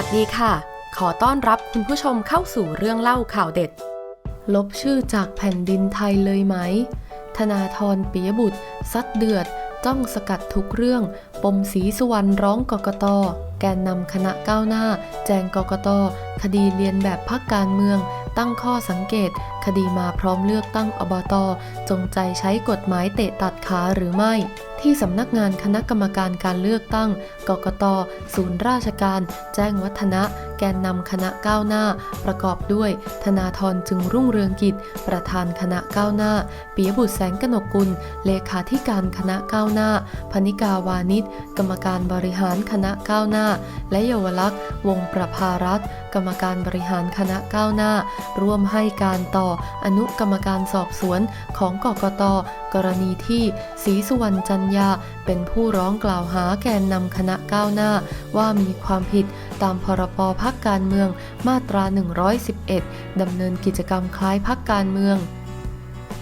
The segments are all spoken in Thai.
วัสดีค่ะ ขอต้อนรับคุณผู้ชมเข้าสู่เรื่องเล่าข่าวเด็ด ลบชื่อจากแผ่นดินไทยเลยไหม ธนาธรปิยบุตร ซัดเดือด จ้องสกัดทุกเรื่อง ปมสีสุวรรณร้องกกต แกนนำคณะก้าวหน้า แจงกกต คดีเรียนแบบพักการเมือง ตั้งข้อสังเกต คดีมาพร้อมเลือกตั้งอบตจงใจใช้กฎหมายเตะตัดขาหรือไม่ ที่สำนักงานคณะกรรมการการเลือกตั้ง กกต ศูนย์ราชการ แจ้งวัฒนะ แกนนำคณะก้าวหน้า ประกอบด้วย ธนาธรจึงรุ่งเรืองกิจ ประธานคณะก้าวหน้าปิยบุตรแสงกนกุล เลขาธิการคณะก้าวหน้า พนิกาวานิชกรรมการบริหารคณะก้าวหน้า และเยาวลักษณ์ วงประภารัตกรรมการบริหารคณะก้าวหน้า ร่วมให้การต่ออนุกรรมการสอบสวนของกกต กรณีที่ศรีสุวรรณจันยา เป็นผู้ร้องกล่าวหาแกนนำคณะก้าวหน้า ว่ามีความผิดตามพรบพักการเมืองมาตรา 111 ดำเนินกิจกรรมคล้ายพักการเมือง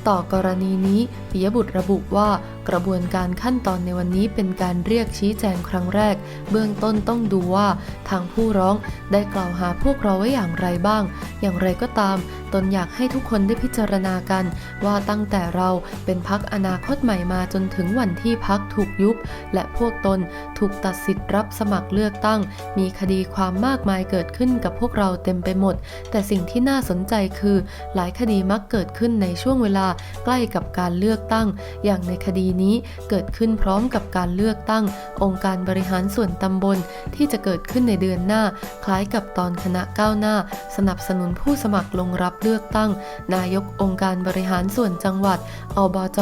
ต่อกรณีนี้ปิยบุตรระบุว่า กระบวนการขั้นตอนในวันนี้เป็นการเรียกชี้แจงครั้งแรก เบื้องต้นต้องดูว่าทางผู้ร้องได้กล่าวหาพวกเราไว้อย่างไรบ้าง อย่างไรก็ตาม ตนอยากให้ทุกคนได้พิจารณากัน ว่าตั้งแต่เราเป็นพักอนาคตใหม่มาจนถึงวันที่พักถูกยุบ และพวกตนถูกตัดสิทธิ์รับสมัครเลือกตั้ง มีคดีความมากมายเกิดขึ้นกับพวกเราเต็มไปหมด แต่สิ่งที่น่าสนใจคือ หลายคดีมักเกิดขึ้นในช่วงเวลาใกล้กับการเลือกตั้ง อย่างในคดีนี้เกิดขึ้นพร้อมกับการเลือกตั้ง องค์การบริหารส่วนตำบลที่จะเกิดขึ้นในเดือนหน้า คล้ายกับตอนคณะก้าวหน้า สนับสนุนผู้สมัครลงรับเลือกตั้ง นายกองค์การบริหารส่วนจังหวัด อบจ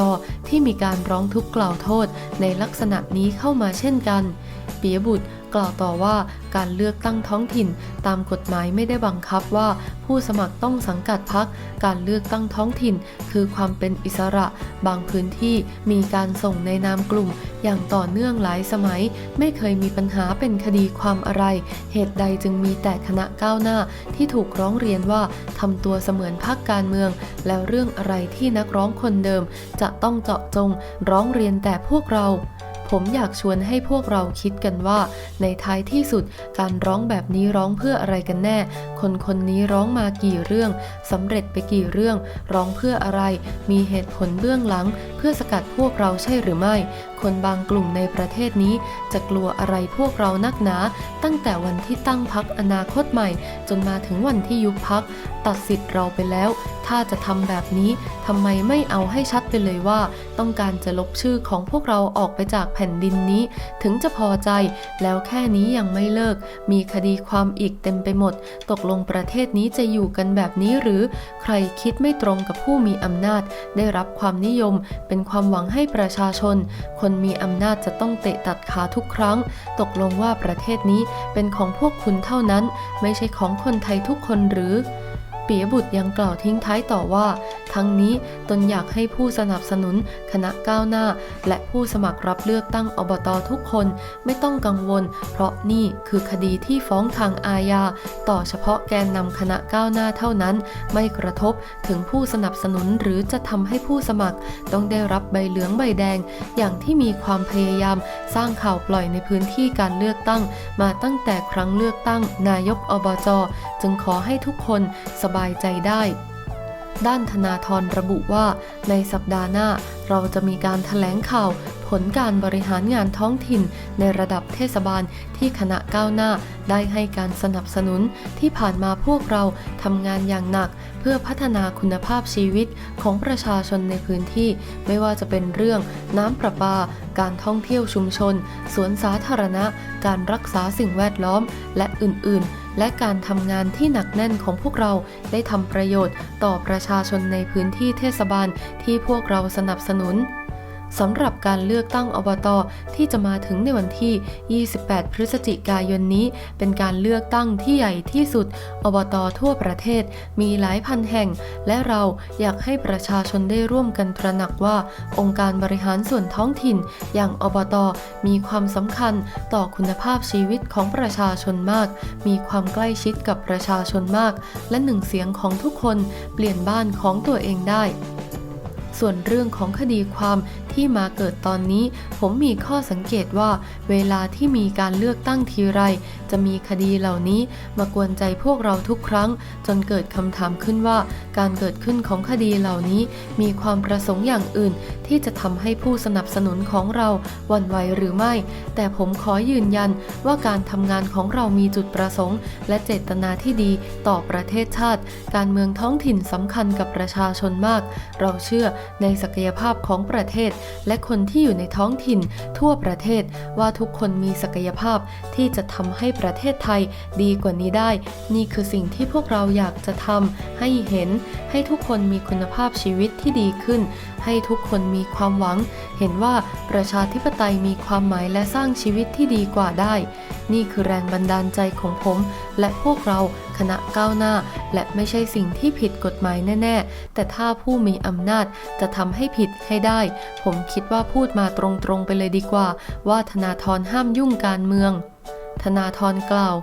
ที่มีการร้องทุกข์กล่าวโทษ ในลักษณะนี้เข้ามาเช่นกัน เปียบุตร กล่าวต่อว่าการเลือกตั้งท้องถิ่น ตามกฎหมายไม่ได้บังคับว่า ผู้สมัครต้องสังกัดพักการเลือกตั้งท้องถิ่น คือความเป็นอิสระ บางพื้นที่มีการส่งในนามกลุ่ม อย่างต่อเนื่องหลายสมัย ไม่เคยมีปัญหาเป็นคดีความอะไร เหตุใดจึงมีแต่คณะก้าวหน้าที่ถูกร้องเรียนว่าทำตัวเสมือนพักการเมือง แล้วเรื่องอะไรที่นักร้องคนเดิม จะต้องเจาะจงร้องเรียนแต่พวกเรา ผมอยากชวนให้พวกเราคิดกันว่า ในท้ายที่สุดการร้องแบบนี้ร้องเพื่ออะไรกันแน่ คนคนนี้ร้องมากี่เรื่องสำเร็จไปกี่เรื่อง ร้องเพื่ออะไร มีเหตุผลเบื้องหลัง เพื่อสกัดพวกเราใช่หรือไม่ คนบางกลุ่มในประเทศนี้จะกลัวอะไรพวกเรานักหนา ตั้งแต่วันที่ตั้งพักอนาคตใหม่ จนมาถึงวันที่ยุบพัก ตัดสิทธิ์เราไปแล้ว ถ้าจะทำแบบนี้ทำไมไม่เอาให้ชัดไปเลยว่า ต้องการจะลบชื่อของพวกเราออกไปจากแผ่นดินนี้ ถึงจะพอใจ แล้วแค่นี้ยังไม่เลิก มีคดีความอีกเต็มไปหมด ตกลงประเทศนี้จะอยู่กันแบบนี้หรือ ใครคิดไม่ตรงกับผู้มีอำนาจ ได้รับความนิยมเป็นความหวังให้ประชาชน คนมีอำนาจจะต้องเตะตัดขาทุกครั้ง ตกลงว่าประเทศนี้เป็นของพวกคุณเท่านั้น ไม่ใช่ของคนไทยทุกคนหรือปิยบุตรยังกล่าวทิ้งท้ายต่อว่า ทั้งนี้ตนอยากให้ผู้สนับสนุนคณะก้าวหน้า และผู้สมัครรับเลือกตั้งอบตทุกคนไม่ต้องกังวล เพราะนี่คือคดีที่ฟ้องทางอาญา ต่อเฉพาะแกนนำคณะก้าวหน้าเท่านั้น ไม่กระทบถึงผู้สนับสนุนหรือจะทำให้ผู้สมัคร ต้องได้รับใบเหลืองใบแดง อย่างที่มีความพยายามสร้างข่าวปล่อยในพื้นที่การเลือกตั้ง มาตั้งแต่ครั้งเลือกตั้ง นายกอบจจึงขอให้ทุกคนสบายใจได้ ด้านธนาธรระบุว่า ในสัปดาห์หน้า เราจะมีการถแถลงข่าว ผลการบริหารงานท้องถิ่น ในระดับเทศบาลที่คณะก้าวหน้า ได้ให้การสนับสนุนที่ผ่านมาพวกเราทำงานอย่างหนัก เพื่อพัฒนาคุณภาพชีวิตของประชาชนในพื้นที่ ไม่ว่าจะเป็นเรื่องน้ำประปา การท่องเที่ยวชุมชน สวนสาธารณะ การรักษาสิ่งแวดล้อม และอื่น ๆ และการทำงานที่หนักแน่นของพวกเราได้ทำประโยชน์ต่อประชาชนในพื้นที่เทศบาลที่พวกเราสนับสนุน สำหรับการเลือกตั้งอบตที่จะมาถึงในวันที่ 28 พฤศจิกายนนี้ เป็นการเลือกตั้งที่ใหญ่ที่สุด อบตทั่วประเทศมีหลายพันแห่ง และเราอยากให้ประชาชนได้ร่วมกันตระหนักว่า องค์การบริหารส่วนท้องถิ่น อย่างอบตมีความสำคัญต่อคุณภาพชีวิตของประชาชนมาก มีความใกล้ชิดกับประชาชนมาก และหนึ่งเสียงของทุกคนเปลี่ยนบ้านของตัวเองได้ ส่วนเรื่องของคดีความที่มาเกิดตอนนี้ ผมมีข้อสังเกตว่า เวลาที่มีการเลือกตั้งทีไร จะมีคดีเหล่านี้มากวนใจพวกเราทุกครั้ง จนเกิดคำถามขึ้นว่า การเกิดขึ้นของคดีเหล่านี้ มีความประสงค์อย่างอื่น ที่จะทำให้ผู้สนับสนุนของเราหวั่นไหวหรือไม่ แต่ผมขอยืนยันว่าการทำงานของเรามีจุดประสงค์ และเจตนาที่ดีต่อประเทศชาติ การเมืองท้องถิ่นสำคัญกับประชาชนมาก เราเชื่อในศักยภาพของประเทศ และคนที่อยู่ในท้องถิ่นทั่วประเทศว่าทุกคนมีศักยภาพที่จะทำให้ประประเทศไทยดีกว่านี้ได้ นี่คือสิ่งที่พวกเราอยากจะทำให้เห็น ให้ทุกคนมีคุณภาพชีวิตที่ดีขึ้น ให้ทุกคนมีความหวัง เห็นว่าประชาธิปไตยมีความหมายและสร้างชีวิตที่ดีกว่าได้ นี่คือแรงบันดาลใจของผม และพวกเราคณะก้าวหน้า และไม่ใช่สิ่งที่ผิดกฎหมายแน่ ๆ แต่ถ้าผู้มีอำนาจจะทำให้ผิดให้ได้ ผมคิดว่าพูดมาตรงๆไปเลยดีกว่า ว่าธนาธรห้ามยุ่งการเมือง ธนาธรกล่าว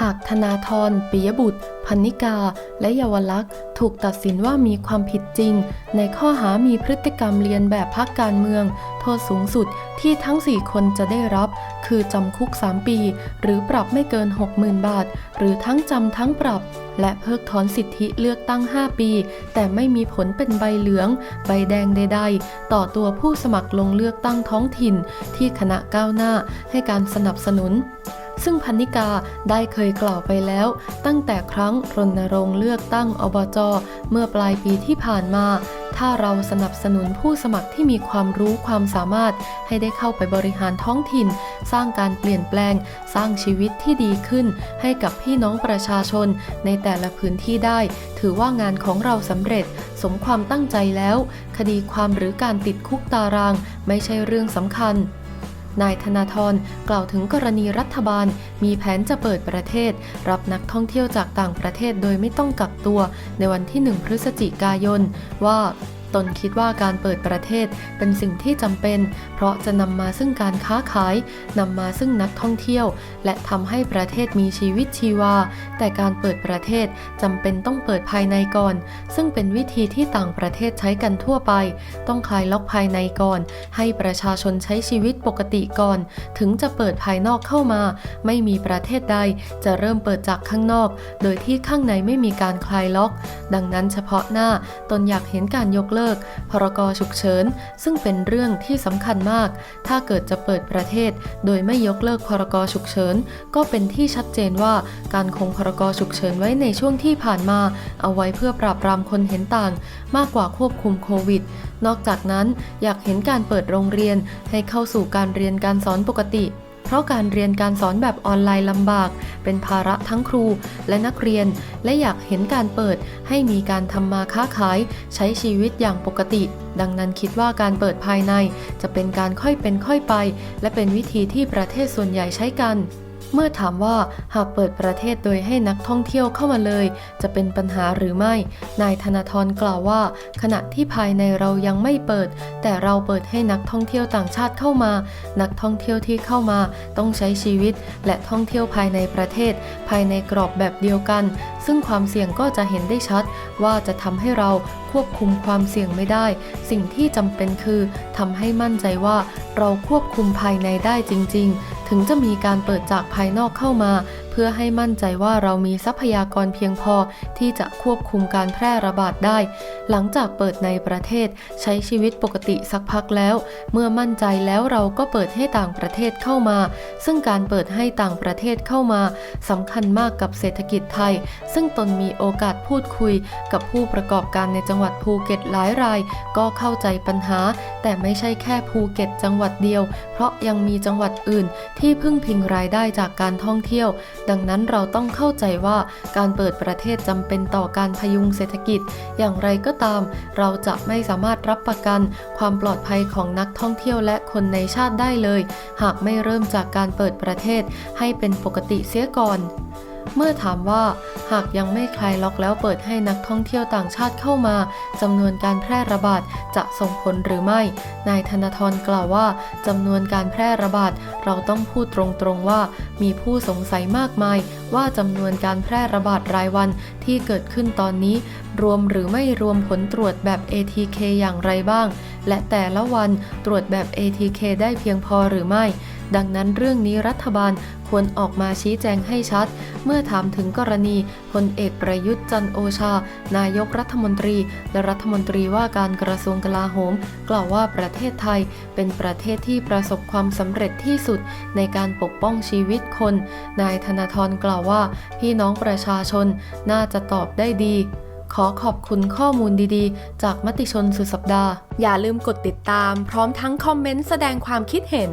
หากธนาธรปิยบุตร พันนิกา และเยาวลักษณ์ถูกตัดสินว่ามีความผิดจริง ในข้อหามีพฤติกรรมเรียนแบบพักการเมือง โทษสูงสุดที่ทั้ง 4 คนจะได้รับ คือจำคุก 3 ปี หรือปรับไม่เกิน 60,000 บาท หรือทั้งจำทั้งปรับ และเพิกถอนสิทธิเลือกตั้ง 5 ปี แต่ไม่มีผลเป็นใบเหลือง ใบแดงใดๆ ต่อตัวผู้สมัครลงเลือกตั้งท้องถิ่น ที่คณะก้าวหน้าให้การสนับสนุน ซึ่งพันนิกาได้เคยกล่าวไปแล้ว ตั้งแต่ครั้งรณรงค์เลือกตั้งอบจเมื่อปลายปีที่ผ่านมา ถ้าเราสนับสนุนผู้สมัครที่มีความรู้ความสามารถ ให้ได้เข้าไปบริหารท้องถิ่น สร้างการเปลี่ยนแปลง สร้างชีวิตที่ดีขึ้น ให้กับพี่น้องประชาชน ในแต่ละพื้นที่ได้ ถือว่างานของเราสำเร็จ สมความตั้งใจแล้ว คดีความหรือการติดคุกตาราง ไม่ใช่เรื่องสำคัญ นายธนาธรกล่าวถึงกรณีรัฐบาล มีแผนจะเปิดประเทศ รับนักท่องเที่ยวจากต่างประเทศโดยไม่ต้องกักตัวในวันที่ 1 พฤศจิกายนว่า ตนคิดว่าการเปิดประเทศเป็นสิ่งที่จำเป็น เพราะจะนำมาซึ่งการค้าขายนำมาซึ่งนักท่องเที่ยว และทำให้ประเทศมีชีวิตชีวา แต่การเปิดประเทศจำเป็นต้องเปิดภายในก่อน ซึ่งเป็นวิธีที่ต่างประเทศใช้กันทั่วไป ต้องคลายล็อกภายในก่อน ให้ประชาชนใช้ชีวิตปกติก่อน ถึงจะเปิดภายนอกเข้ามา ไม่มีประเทศใดจะเริ่มเปิดจากข้างนอก โดยที่ข้างในไม่มีการคลายล็อก ดังนั้นเฉพาะหน้าตนอยากเห็นการยกเลิกพรกฉุกเฉิน ซึ่งเป็นเรื่องที่สำคัญมาก ถ้าเกิดจะเปิดประเทศ โดยไม่ยกเลิกพรกฉุกเฉิน ก็เป็นที่ชัดเจนว่าการคงพรกฉุกเฉินไว้ในช่วงที่ผ่านมา เอาไว้เพื่อปราบปรามคนเห็นต่าง มากกว่าควบคุมโควิดนอกจากนั้นอยากเห็นการเปิดโรงเรียนให้เข้าสู่การเรียนการสอนปกติ เพราะการเรียนการสอนแบบออนไลน์ลำบาก เป็นภาระทั้งครูและนักเรียน และอยากเห็นการเปิดให้มีการทำมาค้าขาย ใช้ชีวิตอย่างปกติ ดังนั้นคิดว่าการเปิดภายในจะเป็นการค่อยเป็นค่อยไป และเป็นวิธีที่ประเทศส่วนใหญ่ใช้กัน เมื่อถามว่าหากเปิดประเทศโดยให้นักท่องเที่ยวเข้ามาเลย จะเป็นปัญหาหรือไม่ นายธนาธรกล่าวว่า ขณะที่ภายในเรายังไม่เปิด แต่เราเปิดให้นักท่องเที่ยวต่างชาติเข้ามา นักท่องเที่ยวที่เข้ามาต้องใช้ชีวิต และท่องเที่ยวภายในประเทศ ภายในกรอบแบบเดียวกัน ซึ่งความเสี่ยงก็จะเห็นได้ชัด ว่าจะทำให้เราควบคุมความเสี่ยงไม่ได้ สิ่งที่จำเป็นคือทำให้มั่นใจว่าเราควบคุมภายในได้จริง ๆ ถึงจะมีการเปิดจากภายนอกเข้ามา เพื่อให้มั่นใจว่าเรามีทรัพยากรเพียงพอที่จะควบคุมการแพร่ระบาดได้ หลังจากเปิดในประเทศใช้ชีวิตปกติสักพักแล้ว เมื่อมั่นใจแล้วเราก็เปิดให้ต่างประเทศเข้ามา ซึ่งการเปิดให้ต่างประเทศเข้ามาสำคัญมากกับเศรษฐกิจไทย ซึ่งตนมีโอกาสพูดคุยกับผู้ประกอบการในจังหวัดภูเก็ตหลายราย ก็เข้าใจปัญหา แต่ไม่ใช่แค่ภูเก็ตจังหวัดเดียว เพราะยังมีจังหวัดอื่นที่พึ่งพิงรายได้จากการท่องเที่ยวดังนั้นเราต้องเข้าใจว่าการเปิดประเทศจำเป็นต่อการพยุงเศรษฐกิจ อย่างไรก็ตาม เราจะไม่สามารถรับประกันความปลอดภัยของนักท่องเที่ยวและคนในชาติได้เลย หากไม่เริ่มจากการเปิดประเทศให้เป็นปกติเสียก่อน เมื่อถามว่าหากยังไม่คลายล็อกแล้วเปิดให้นักท่องเที่ยวต่างชาติเข้ามาจำนวนการแพร่ระบาดจะส่งผลหรือไม่ นายธนาธรกล่าวว่าจำนวนการแพร่ระบาดเราต้องพูดตรงๆว่า มีผู้สงสัยมากมาย ว่าจำนวนการแพร่ระบาดรายวันที่เกิดขึ้นตอนนี้ รวมหรือไม่รวมผลตรวจแบบ ATK อย่างไรบ้าง และแต่ละวันตรวจแบบ ATK ได้เพียงพอหรือไม่ ดังนั้นเรื่องนี้รัฐบาลควรออกมาชี้แจงให้ชัด เมื่อถามถึงกรณีพลเอกประยุทธ์จันโอชา นายกรัฐมนตรี และรัฐมนตรีว่าการกระทรวงกลาโหม กล่าวว่าประเทศไทยเป็นประเทศที่ประสบความสำเร็จที่สุดในการปกป้องชีวิตคน นายธนาธรกล่าวว่า พี่น้องประชาชนน่าจะตอบได้ดีขอขอบคุณข้อมูลดีๆ จากมติชนสุดสัปดาห์ อย่าลืมกดติดตาม พร้อมทั้งคอมเมนต์แสดงความคิดเห็น